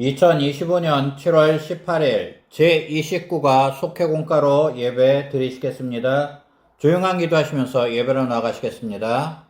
2025년 7월 18일 제29가 속회공가로 예배 드리시겠습니다. 조용한 기도하시면서 예배로 나가시겠습니다.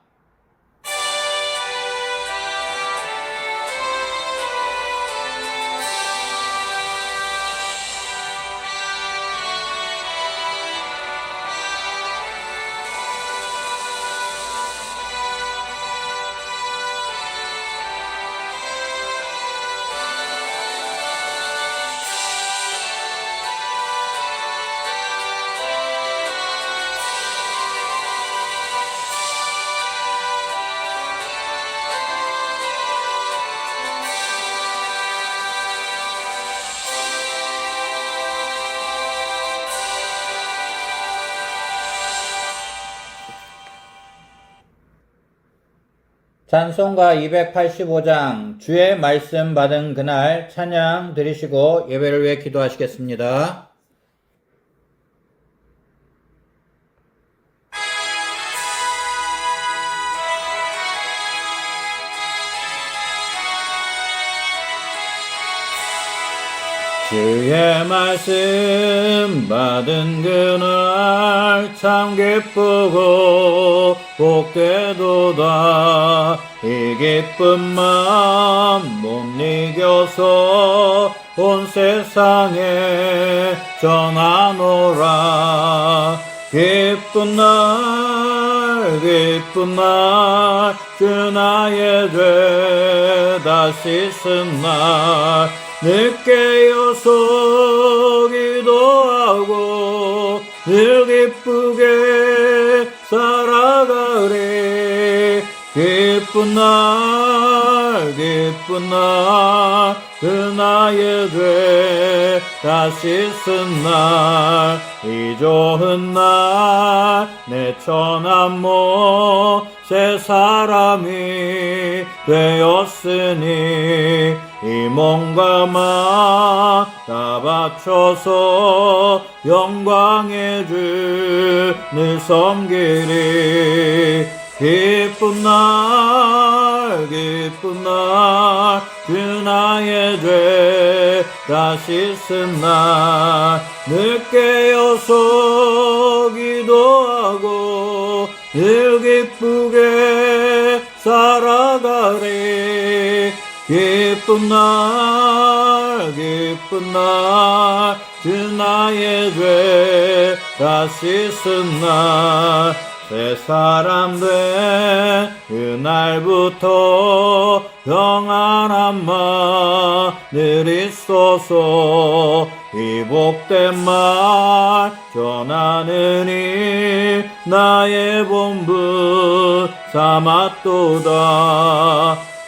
찬송가 285장 주의 말씀 받은 그날 찬양 드리시고 예배를 위해 기도하시겠습니다. 주의 말씀 받은 그날 참 기쁘고 복되도다. 이 기쁜 마음 못 이겨서 온 세상에 전하노라. 기쁜 날 기쁜 날주 나의 죄 다시 쓴날 늦게 여서 기도하고 늘 기쁘게 살아가리. 기쁜 날 기쁜 날 그 나의 죄 다시 쓴날 이 좋은 날 내 천한 모세 사람이 되었으니 이 몸과 마다 바쳐서 영광의 주를 섬기리 기쁜 날 기쁜 날 주 나의 죄 다시 쓴날 늦게 여서 기도하고 늘 기쁘게 살아가리 기쁜 날 기쁜 날 주 나의 죄 다시 쓴날 새 사람 된 그날부터 평안한 마늘 있소서 이 복된 말 전하느니 나의 본분 삼았도다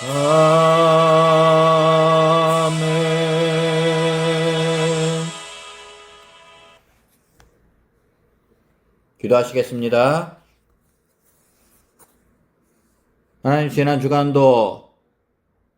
아멘. 기도하시겠습니다. 하나님 지난 주간도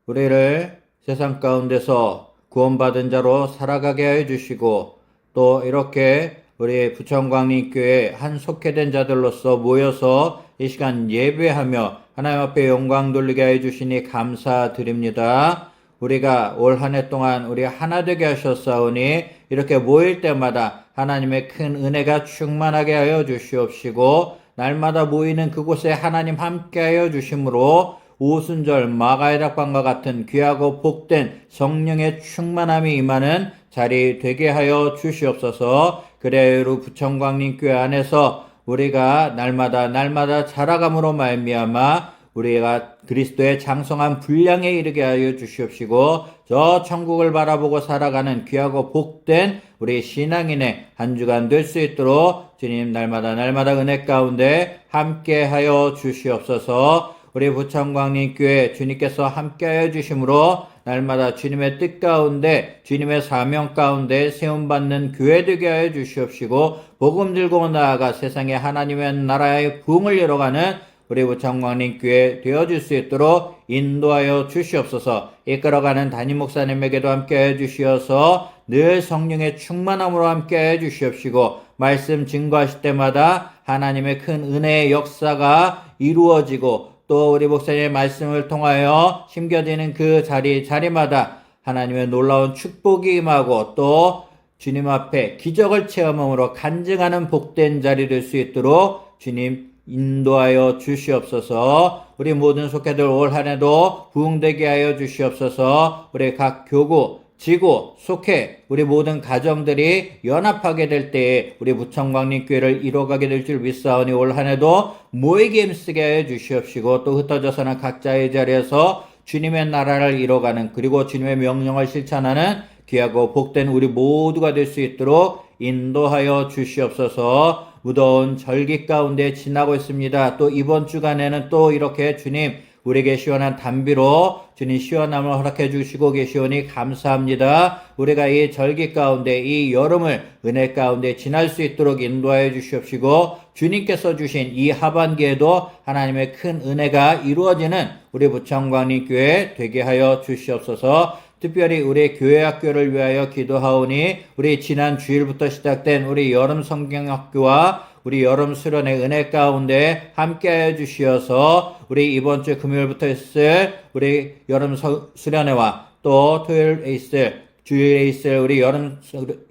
우리를 세상 가운데서 구원받은 자로 살아가게 하여 주시고 또 이렇게 우리 부천광림교회 한 속해된 자들로서 모여서 이 시간 예배하며 하나님 앞에 영광 돌리게 하여 주시니 감사드립니다. 우리가 올 한 해 동안 우리 하나 되게 하셨사오니 이렇게 모일 때마다 하나님의 큰 은혜가 충만하게 하여 주시옵시고 날마다 모이는 그곳에 하나님 함께 하여 주심으로 오순절 마가이락방과 같은 귀하고 복된 성령의 충만함이 임하는 자리 되게 하여 주시옵소서 그래로 부천광림교회 안에서 우리가 날마다 날마다 자라감으로 말미암아 우리가 그리스도의 장성한 분량에 이르게 하여 주시옵시고 저 천국을 바라보고 살아가는 귀하고 복된 우리 신앙인의 한 주간 될 수 있도록 주님 날마다 날마다 은혜 가운데 함께 하여 주시옵소서. 우리 부천광림교회 주님께서 함께 하여 주심으로 날마다 주님의 뜻 가운데 주님의 사명 가운데 세움받는 교회 되게 하여 주시옵시고 복음 들고 나아가 세상에 하나님의 나라의 부흥을 열어가는 우리 부창광님 교회 되어줄 수 있도록 인도하여 주시옵소서. 이끌어가는 담임 목사님에게도 함께해 주시어서 늘 성령의 충만함으로 함께해 주시옵시고 말씀 증거하실 때마다 하나님의 큰 은혜의 역사가 이루어지고 또 우리 목사님의 말씀을 통하여 심겨지는 그 자리 자리마다 하나님의 놀라운 축복이 임하고 또 주님 앞에 기적을 체험함으로 간증하는 복된 자리 될 수 있도록 주님 인도하여 주시옵소서. 우리 모든 속회들 올 한해도 부흥되게 하여 주시옵소서. 우리 각 교구, 지구, 속회, 우리 모든 가정들이 연합하게 될 때에 우리 부천광림 교회를 이뤄가게 될 줄 믿사오니 올 한해도 모이게 힘쓰게 하여 주시옵시고 또 흩어져서는 각자의 자리에서 주님의 나라를 이뤄가는 그리고 주님의 명령을 실천하는 귀하고 복된 우리 모두가 될 수 있도록 인도하여 주시옵소서. 무더운 절기 가운데 지나고 있습니다. 또 이번 주간에는 또 이렇게 주님 우리에게 시원한 담비로 주님 시원함을 허락해 주시고 계시오니 감사합니다. 우리가 이 절기 가운데 이 여름을 은혜 가운데 지날 수 있도록 인도하여 주시옵시고 주님께서 주신 이 하반기에도 하나님의 큰 은혜가 이루어지는 우리 부천광림 교회 되게 하여 주시옵소서. 특별히 우리 교회 학교를 위하여 기도하오니 우리 지난 주일부터 시작된 우리 여름 성경학교와 우리 여름 수련의 은혜 가운데 함께하여 주시어서 우리 이번 주 금요일부터 있을 우리 여름 서- 수련회와 또 토요일에 있을 주일에 있을 우리 여름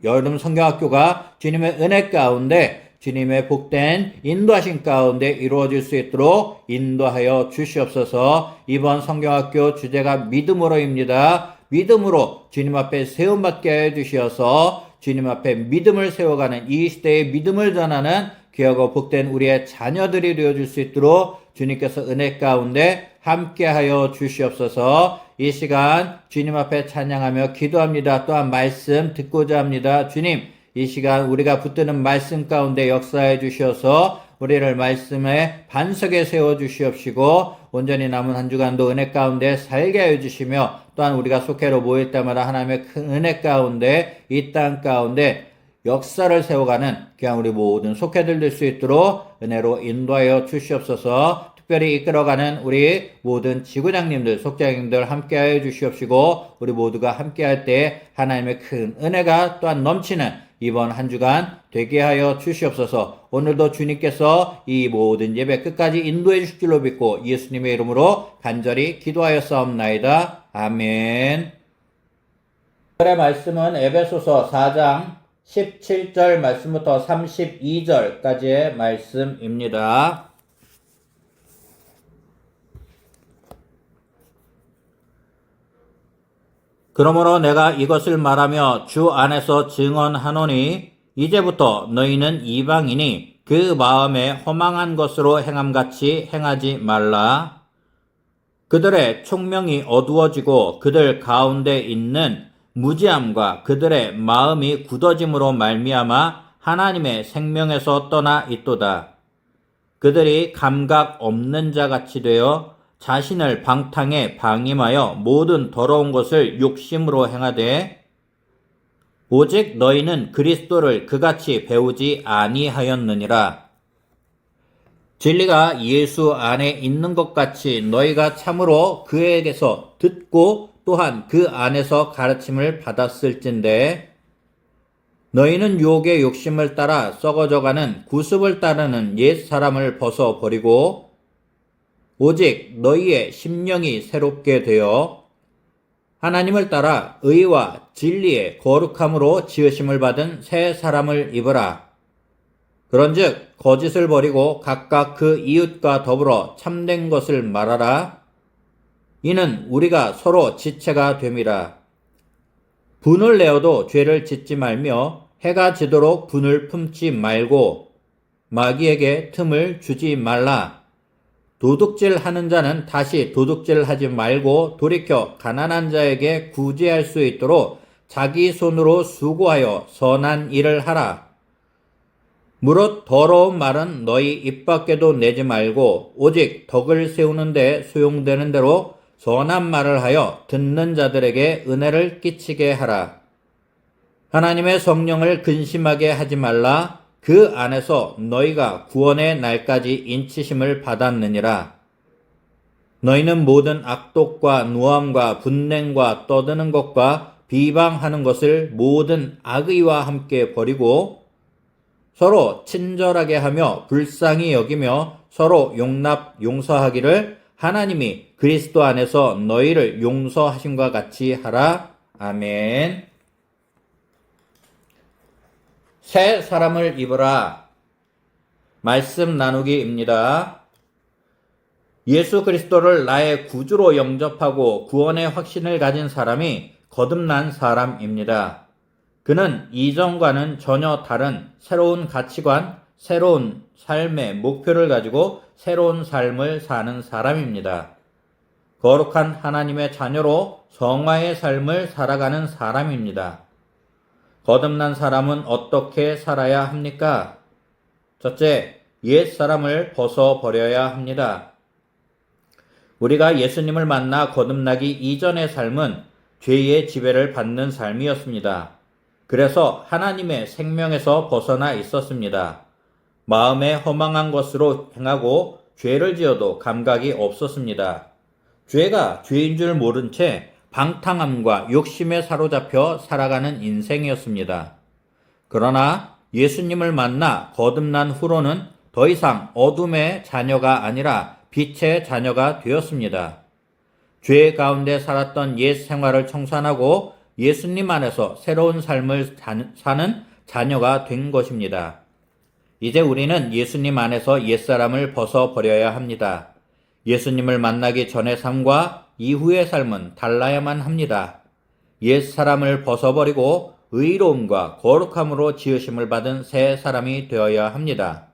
여름 성경학교가 주님의 은혜 가운데 주님의 복된 인도하신 가운데 이루어질 수 있도록 인도하여 주시옵소서. 이번 성경학교 주제가 믿음으로입니다. 믿음으로 주님 앞에 세움받게 해 주시어서 주님 앞에 믿음을 세워가는 이 시대의 믿음을 전하는 귀하고 복된 우리의 자녀들이 되어줄 수 있도록 주님께서 은혜 가운데 함께하여 주시옵소서. 이 시간 주님 앞에 찬양하며 기도합니다. 또한 말씀 듣고자 합니다. 주님, 이 시간 우리가 붙드는 말씀 가운데 역사해 주셔서 우리를 말씀의 반석에 세워 주시옵시고 온전히 남은 한 주간도 은혜 가운데 살게 하여 주시며 또한 우리가 속회로 모일 때마다 하나님의 큰 은혜 가운데 이 땅 가운데 역사를 세워가는 그냥 우리 모든 속회들 될 수 있도록 은혜로 인도하여 주시옵소서. 특별히 이끌어가는 우리 모든 지구장님들, 속장님들 함께하여 주시옵시고 우리 모두가 함께할 때 하나님의 큰 은혜가 또한 넘치는 이번 한 주간 되게 하여 주시옵소서. 오늘도 주님께서 이 모든 예배 끝까지 인도해 주실 줄로 믿고 예수님의 이름으로 간절히 기도하여 싸움나이다. 아멘. 오늘의 말씀은 에베소서 4장 17절 말씀부터 32절까지의 말씀입니다. 그러므로 내가 이것을 말하며 주 안에서 증언하노니 이제부터 너희는 이방인이 그 마음에 허망한 것으로 행함같이 행하지 말라. 그들의 총명이 어두워지고 그들 가운데 있는 무지함과 그들의 마음이 굳어짐으로 말미암아 하나님의 생명에서 떠나 있도다. 그들이 감각 없는 자 같이 되어 자신을 방탕에 방임하여 모든 더러운 것을 욕심으로 행하되 오직 너희는 그리스도를 그같이 배우지 아니하였느니라. 진리가 예수 안에 있는 것 같이 너희가 참으로 그에게서 듣고 또한 그 안에서 가르침을 받았을진데 너희는 유혹의 욕심을 따라 썩어져가는 구습을 따르는 옛 사람을 벗어 버리고 오직 너희의 심령이 새롭게 되어 하나님을 따라 의와 진리의 거룩함으로 지으심을 받은 새 사람을 입으라. 그런즉 거짓을 버리고 각각 그 이웃과 더불어 참된 것을 말하라. 이는 우리가 서로 지체가 됨이라. 분을 내어도 죄를 짓지 말며 해가 지도록 분을 품지 말고 마귀에게 틈을 주지 말라. 도둑질 하는 자는 다시 도둑질 하지 말고 돌이켜 가난한 자에게 구제할 수 있도록 자기 손으로 수고하여 선한 일을 하라. 무릇 더러운 말은 너희 입 밖에도 내지 말고 오직 덕을 세우는데 소용되는 대로 선한 말을 하여 듣는 자들에게 은혜를 끼치게 하라. 하나님의 성령을 근심하게 하지 말라. 그 안에서 너희가 구원의 날까지 인치심을 받았느니라. 너희는 모든 악독과 누함과 분냉과 떠드는 것과 비방하는 것을 모든 악의와 함께 버리고 서로 친절하게 하며 불쌍히 여기며 서로 용납 용서하기를 하나님이 그리스도 안에서 너희를 용서하심과 같이 하라. 아멘. 새 사람을 입으라. 말씀 나누기입니다. 예수 그리스도를 나의 구주로 영접하고 구원의 확신을 가진 사람이 거듭난 사람입니다. 그는 이전과는 전혀 다른 새로운 가치관, 새로운 삶의 목표를 가지고 새로운 삶을 사는 사람입니다. 거룩한 하나님의 자녀로 성화의 삶을 살아가는 사람입니다. 거듭난 사람은 어떻게 살아야 합니까? 첫째, 옛 사람을 벗어버려야 합니다. 우리가 예수님을 만나 거듭나기 이전의 삶은 죄의 지배를 받는 삶이었습니다. 그래서 하나님의 생명에서 벗어나 있었습니다. 마음에 허망한 것으로 행하고 죄를 지어도 감각이 없었습니다. 죄가 죄인 줄 모른 채 방탕함과 욕심에 사로잡혀 살아가는 인생이었습니다. 그러나 예수님을 만나 거듭난 후로는 더 이상 어둠의 자녀가 아니라 빛의 자녀가 되었습니다. 죄 가운데 살았던 옛 생활을 청산하고 예수님 안에서 새로운 삶을 사는 자녀가 된 것입니다. 이제 우리는 예수님 안에서 옛사람을 벗어버려야 합니다. 예수님을 만나기 전의 삶과 이후의 삶은 달라야만 합니다. 옛 사람을 벗어버리고 의로움과 거룩함으로 지으심을 받은 새 사람이 되어야 합니다.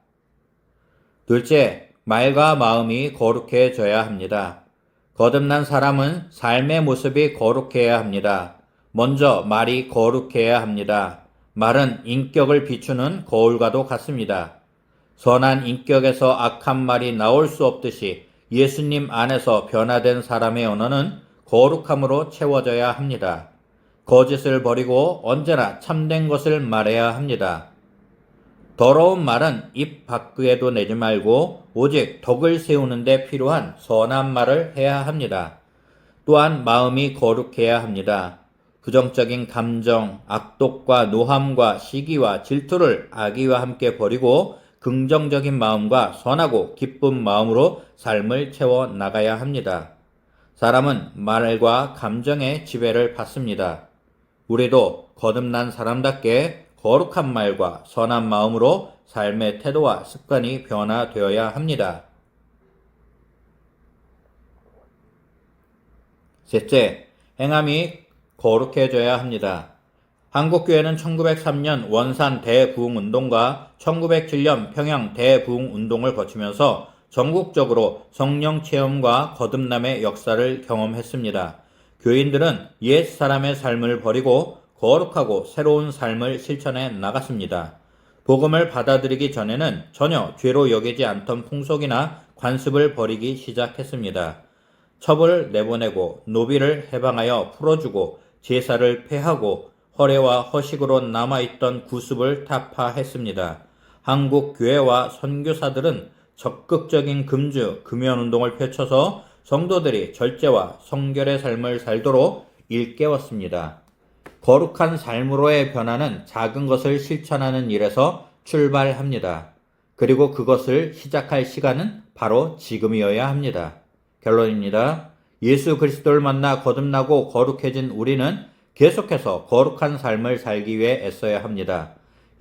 둘째, 말과 마음이 거룩해져야 합니다. 거듭난 사람은 삶의 모습이 거룩해야 합니다. 먼저 말이 거룩해야 합니다. 말은 인격을 비추는 거울과도 같습니다. 선한 인격에서 악한 말이 나올 수 없듯이 예수님 안에서 변화된 사람의 언어는 거룩함으로 채워져야 합니다. 거짓을 버리고 언제나 참된 것을 말해야 합니다. 더러운 말은 입 밖에도 내지 말고 오직 덕을 세우는데 필요한 선한 말을 해야 합니다. 또한 마음이 거룩해야 합니다. 부정적인 감정, 악독과 노함과 시기와 질투를 악의와 함께 버리고 긍정적인 마음과 선하고 기쁜 마음으로 삶을 채워 나가야 합니다. 사람은 말과 감정의 지배를 받습니다. 우리도 거듭난 사람답게 거룩한 말과 선한 마음으로 삶의 태도와 습관이 변화되어야 합니다. 셋째, 행함이 거룩해져야 합니다. 한국교회는 1903년 원산 대부흥운동과 1907년 평양 대부흥운동을 거치면서 전국적으로 성령 체험과 거듭남의 역사를 경험했습니다. 교인들은 옛 사람의 삶을 버리고 거룩하고 새로운 삶을 실천해 나갔습니다. 복음을 받아들이기 전에는 전혀 죄로 여기지 않던 풍속이나 관습을 버리기 시작했습니다. 첩을 내보내고 노비를 해방하여 풀어주고 제사를 폐하고 허례와 허식으로 남아있던 구습을 타파했습니다. 한국 교회와 선교사들은 적극적인 금주, 금연 운동을 펼쳐서 성도들이 절제와 성결의 삶을 살도록 일깨웠습니다. 거룩한 삶으로의 변화는 작은 것을 실천하는 일에서 출발합니다. 그리고 그것을 시작할 시간은 바로 지금이어야 합니다. 결론입니다. 예수 그리스도를 만나 거듭나고 거룩해진 우리는 계속해서 거룩한 삶을 살기 위해 애써야 합니다.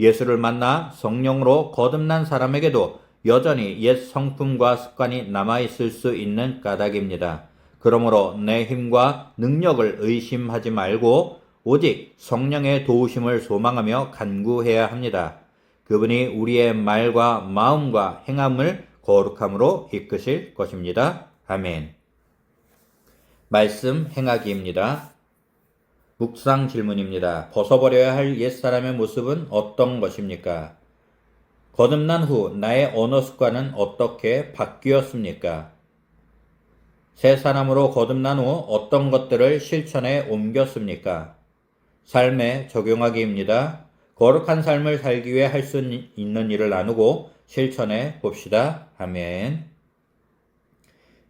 예수를 만나 성령으로 거듭난 사람에게도 여전히 옛 성품과 습관이 남아있을 수 있는 까닭입니다. 그러므로 내 힘과 능력을 의심하지 말고 오직 성령의 도우심을 소망하며 간구해야 합니다. 그분이 우리의 말과 마음과 행함을 거룩함으로 이끄실 것입니다. 아멘. 말씀 행하기입니다. 묵상 질문입니다. 벗어버려야 할 옛사람의 모습은 어떤 것입니까? 거듭난 후 나의 언어 습관은 어떻게 바뀌었습니까? 새 사람으로 거듭난 후 어떤 것들을 실천에 옮겼습니까? 삶에 적용하기입니다. 거룩한 삶을 살기 위해 할 수 있는 일을 나누고 실천해 봅시다. 아멘.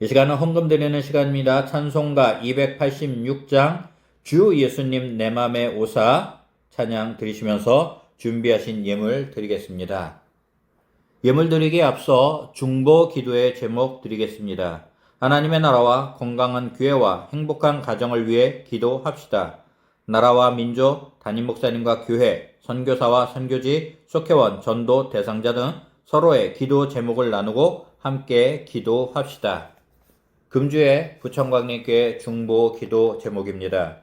이 시간은 헌금 드리는 시간입니다. 찬송가 286장 주 예수님 내 맘에 오사 찬양 드리시면서 준비하신 예물 드리겠습니다. 예물 드리기에 앞서 중보 기도의 제목 드리겠습니다. 하나님의 나라와 건강한 교회와 행복한 가정을 위해 기도합시다. 나라와 민족, 담임 목사님과 교회, 선교사와 선교지, 속회원, 전도 대상자 등 서로의 기도 제목을 나누고 함께 기도합시다. 금주의 부천광림교회 중보 기도 제목입니다.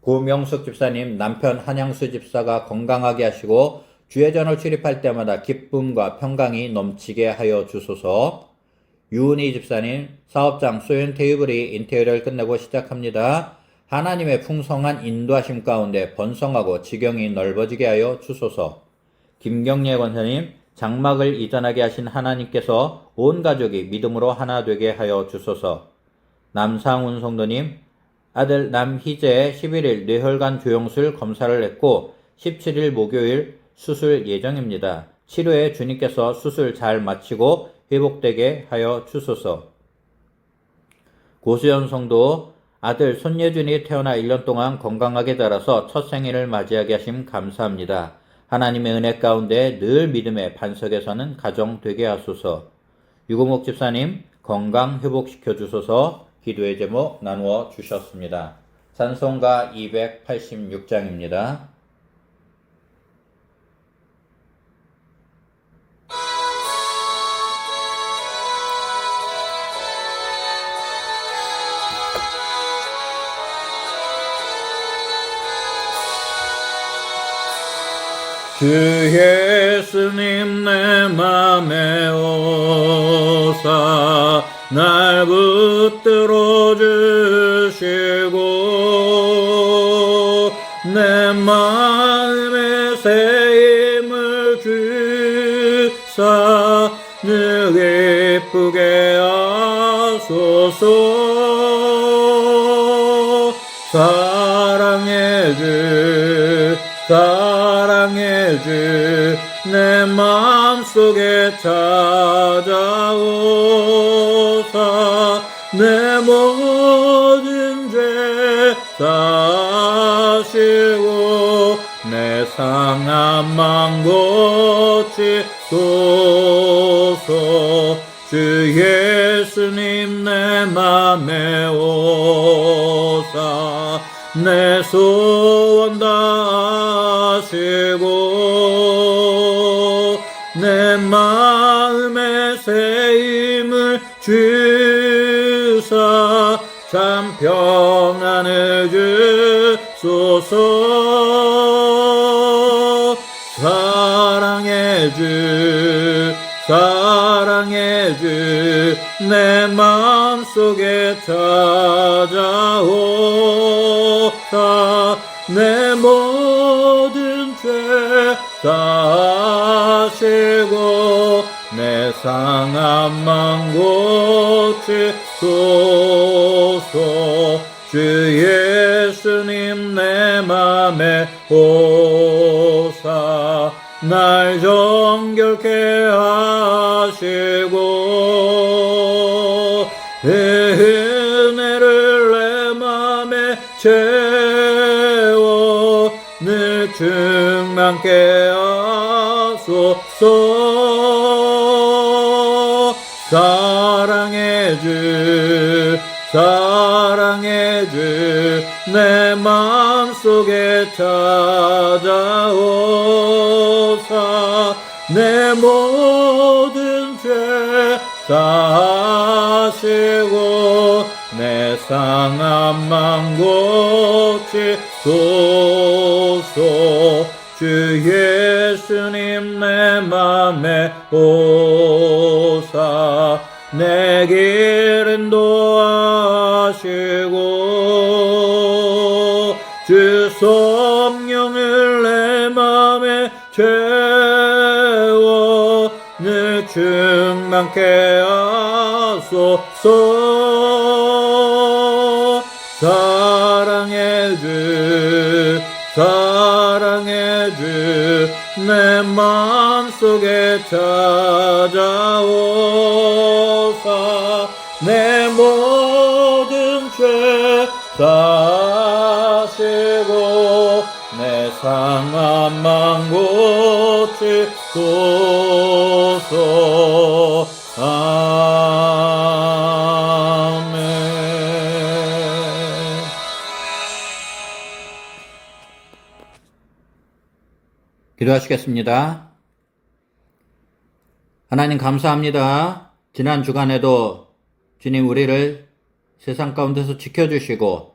고명숙 집사님 남편 한양수 집사가 건강하게 하시고 주회전을 출입할 때마다 기쁨과 평강이 넘치게 하여 주소서. 유은희 집사님 사업장 소연 테이블이 인테리어를 끝내고 시작합니다. 하나님의 풍성한 인도하심 가운데 번성하고 지경이 넓어지게 하여 주소서. 김경례 권사님 장막을 이전하게 하신 하나님께서 온 가족이 믿음으로 하나 되게 하여 주소서. 남상훈 성도님 아들 남희재 11일 뇌혈관 조영술 검사를 했고 17일 목요일 수술 예정입니다. 치료에 주님께서 수술 잘 마치고 회복되게 하여 주소서. 고수연 성도 아들 손예준이 태어나 1년 동안 건강하게 자라서 첫 생일을 맞이하게 하심 감사합니다. 하나님의 은혜 가운데 늘 믿음의 반석에 서는 가정 되게 하소서. 유고목 집사님 건강 회복시켜 주소서 기도의 제목 나누어 주셨습니다. 찬송가 286장입니다. 주 예수님 내 맘에 오사 날 붙들어 주시고 내 마음에 새 힘을 주사 늘 기쁘게 하소서. 사랑해 주 해 주 내 마음속에 찾아오사 내 모든 죄 사시고 내 상한 맘 고치소서. 주 예수님 내 맘에 오사 내 소원 다하시고 내 마음에 새 힘을 주사 참 평안을 주소서. 사랑해 주 사랑해 주 내 마음속에 찾아오사 내 모든 죄 다시고 내 상한 맘 고치소서 주 예수님 내 맘에 오사. 날 정결케 하시고 은혜를 내 맘에 채워 늘 충만케 하소서. 사랑해 주 사랑해 주내 마음속에 찾아오사. 내 모든 죄사 시고 내맘 고치소서. 주 예수님 내 맘에 오사. 내 길 인도하시고 주 성령을 내 맘에 채워 늘 충만케 하 주옵소서. 사랑해 주 사랑해 주내 마음속에 찾아오사. 내 모든 죄 사시고 내 상한 망 고치소서. 아 기도하시겠습니다. 하나님 감사합니다. 지난 주간에도 주님 우리를 세상 가운데서 지켜주시고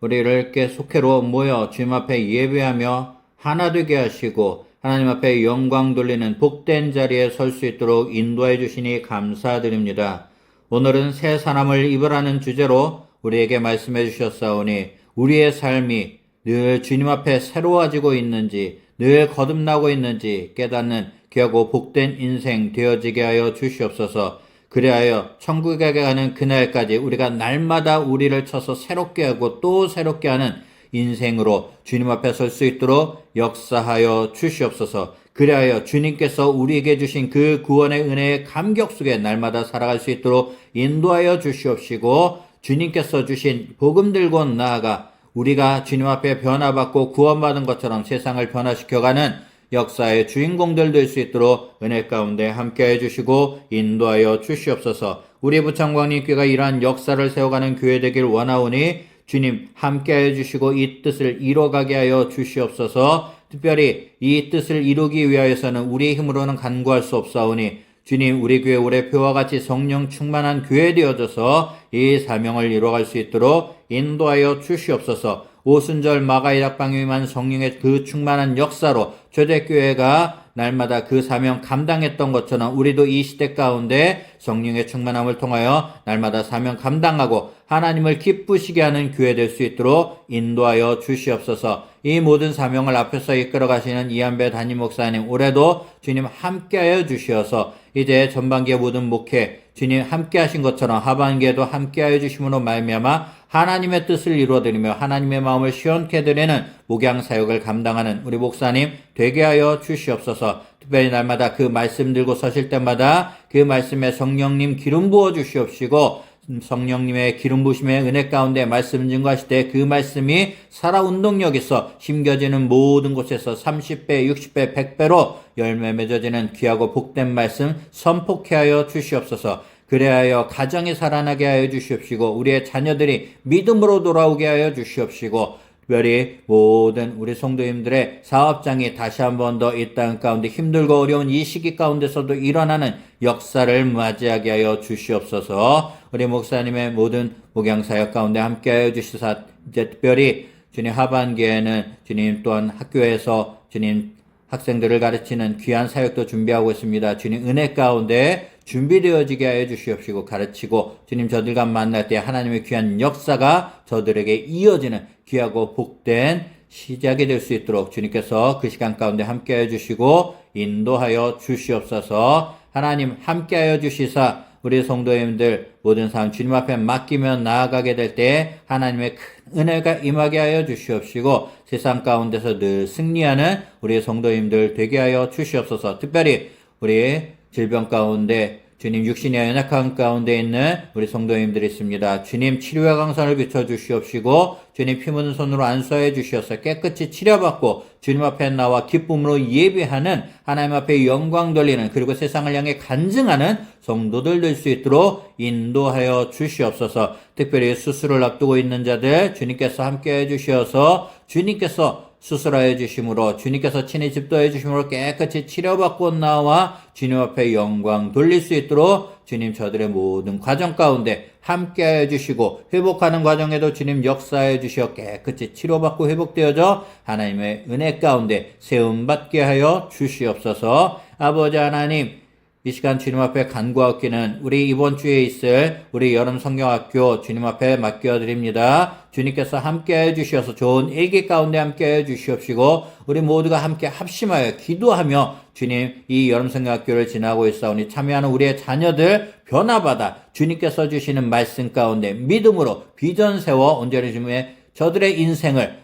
우리를 이렇게 속회로 모여 주님 앞에 예배하며 하나 되게 하시고 하나님 앞에 영광 돌리는 복된 자리에 설 수 있도록 인도해 주시니 감사드립니다. 오늘은 새 사람을 입으라는 주제로 우리에게 말씀해 주셨사오니 우리의 삶이 늘 주님 앞에 새로워지고 있는지 늘 거듭나고 있는지 깨닫는 귀하고 복된 인생 되어지게 하여 주시옵소서. 그리하여 천국에 가는 그날까지 우리가 날마다 우리를 쳐서 새롭게 하고 또 새롭게 하는 인생으로 주님 앞에 설 수 있도록 역사하여 주시옵소서. 그리하여 주님께서 우리에게 주신 그 구원의 은혜의 감격 속에 날마다 살아갈 수 있도록 인도하여 주시옵시고 주님께서 주신 복음 들고 나아가 우리가 주님 앞에 변화받고 구원받은 것처럼 세상을 변화시켜가는 역사의 주인공들 될 수 있도록 은혜 가운데 함께 해 주시고 인도하여 주시옵소서. 우리 부창광님께가 이러한 역사를 세워가는 교회 되길 원하오니 주님 함께 해 주시고 이 뜻을 이뤄가게 하여 주시옵소서. 특별히 이 뜻을 이루기 위하여서는 우리의 힘으로는 간구할 수 없사오니 주님 우리 교회 올해 표와 같이 성령 충만한 교회 되어져서 이 사명을 이뤄갈 수 있도록 인도하여 주시옵소서. 오순절 마가이락 방위만 성령의 그 충만한 역사로 초대교회가 날마다 그 사명 감당했던 것처럼 우리도 이 시대 가운데 성령의 충만함을 통하여 날마다 사명 감당하고 하나님을 기쁘시게 하는 교회 될 수 있도록 인도하여 주시옵소서. 이 모든 사명을 앞에서 이끌어 가시는 이한배 담임 목사님 올해도 주님 함께하여 주시어서 이제 전반기의 모든 목회 주님 함께하신 것처럼 하반기에도 함께하여 주심으로 말미암아 하나님의 뜻을 이루어드리며 하나님의 마음을 시원케 드리는 목양 사역을 감당하는 우리 목사님 되게 하여 주시옵소서. 특별히 날마다 그 말씀 들고 서실 때마다 그 말씀에 성령님 기름 부어 주시옵시고 성령님의 기름 부심의 은혜 가운데 말씀 증거하실 때 그 말씀이 살아 운동력 있어 심겨지는 모든 곳에서 30배, 60배, 100배로 열매 맺어지는 귀하고 복된 말씀 선포케 하여 주시옵소서. 그래하여 가정이 살아나게 하여 주시옵시고 우리의 자녀들이 믿음으로 돌아오게 하여 주시옵시고 특별히 모든 우리 성도님들의 사업장이 다시 한 번 더 이 땅 가운데 힘들고 어려운 이 시기 가운데서도 일어나는 역사를 맞이하게 하여 주시옵소서. 우리 목사님의 모든 목양 사역 가운데 함께 하여 주시사 이제 특별히 주님 하반기에는 주님 또한 학교에서 주님 학생들을 가르치는 귀한 사역도 준비하고 있습니다. 주님 은혜 가운데 준비되어지게 하여 주시옵시고 가르치고 주님 저들과 만날 때 하나님의 귀한 역사가 저들에게 이어지는 귀하고 복된 시작이 될 수 있도록 주님께서 그 시간 가운데 함께하여 주시고 인도하여 주시옵소서. 하나님 함께하여 주시사 우리 성도님들 모든 삶 주님 앞에 맡기며 나아가게 될 때 하나님의 큰 은혜가 임하게 하여 주시옵시고 세상 가운데서 늘 승리하는 우리 성도님들 되게 하여 주시옵소서. 특별히 우리 질병 가운데 주님 육신의 연약한 가운데 있는 우리 성도님들이 있습니다. 주님 치료의 강산을 비춰 주시옵시고 주님 피 묻은 손으로 안수하여 주시어서 깨끗이 치료받고 주님 앞에 나와 기쁨으로 예배하는 하나님 앞에 영광 돌리는 그리고 세상을 향해 간증하는 성도들 될 수 있도록 인도하여 주시옵소서. 특별히 수술을 앞두고 있는 자들 주님께서 함께 해 주시어서 주님께서 수술하여 주심으로 주님께서 친히 집도해 주심으로 깨끗이 치료받고 나와 주님 앞에 영광 돌릴 수 있도록 주님 저들의 모든 과정 가운데 함께하여 주시고 회복하는 과정에도 주님 역사해 주시어 깨끗이 치료받고 회복되어져 하나님의 은혜 가운데 세움받게 하여 주시옵소서. 아버지 하나님 이 시간 주님 앞에 간구하기는 우리 이번 주에 있을 우리 여름 성경학교 주님 앞에 맡겨드립니다. 주님께서 함께 해 주셔서 좋은 일기 가운데 함께 해 주시옵시고 우리 모두가 함께 합심하여 기도하며 주님 이 여름 성경학교를 지나고 있사오니 참여하는 우리의 자녀들 변화받아 주님께서 주시는 말씀 가운데 믿음으로 비전 세워 온전히 주님의 저들의 인생을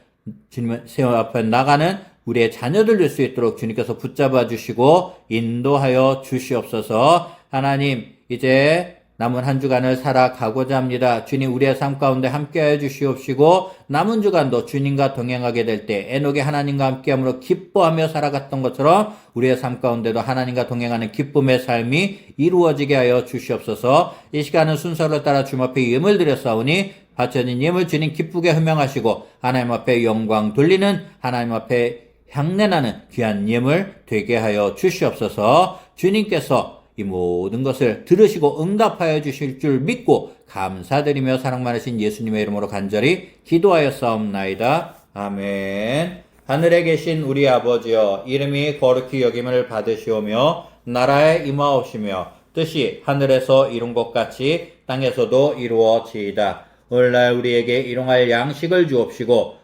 주님 세워 앞에 나가는 우리의 자녀들 될 수 있도록 주님께서 붙잡아 주시고 인도하여 주시옵소서. 하나님 이제 남은 한 주간을 살아가고자 합니다. 주님 우리의 삶 가운데 함께하여 주시옵시고 남은 주간도 주님과 동행하게 될 때 에녹의 하나님과 함께함으로 기뻐하며 살아갔던 것처럼 우리의 삶 가운데도 하나님과 동행하는 기쁨의 삶이 이루어지게 하여 주시옵소서. 이 시간은 순서를 따라 주님 앞에 예물 드렸사오니 바쳐진 예물 주님 기쁘게 흠명하시고 하나님 앞에 영광 돌리는 하나님 앞에 향내나는 귀한 예물 되게 하여 주시옵소서. 주님께서 이 모든 것을 들으시고 응답하여 주실 줄 믿고 감사드리며 사랑 많으신 예수님의 이름으로 간절히 기도하여 싸움나이다. 아멘. 하늘에 계신 우리 아버지여 이름이 거룩히 여김을 받으시오며 나라에 임하옵시며 뜻이 하늘에서 이룬 것 같이 땅에서도 이루어지이다. 오늘날 우리에게 일용할 양식을 주옵시고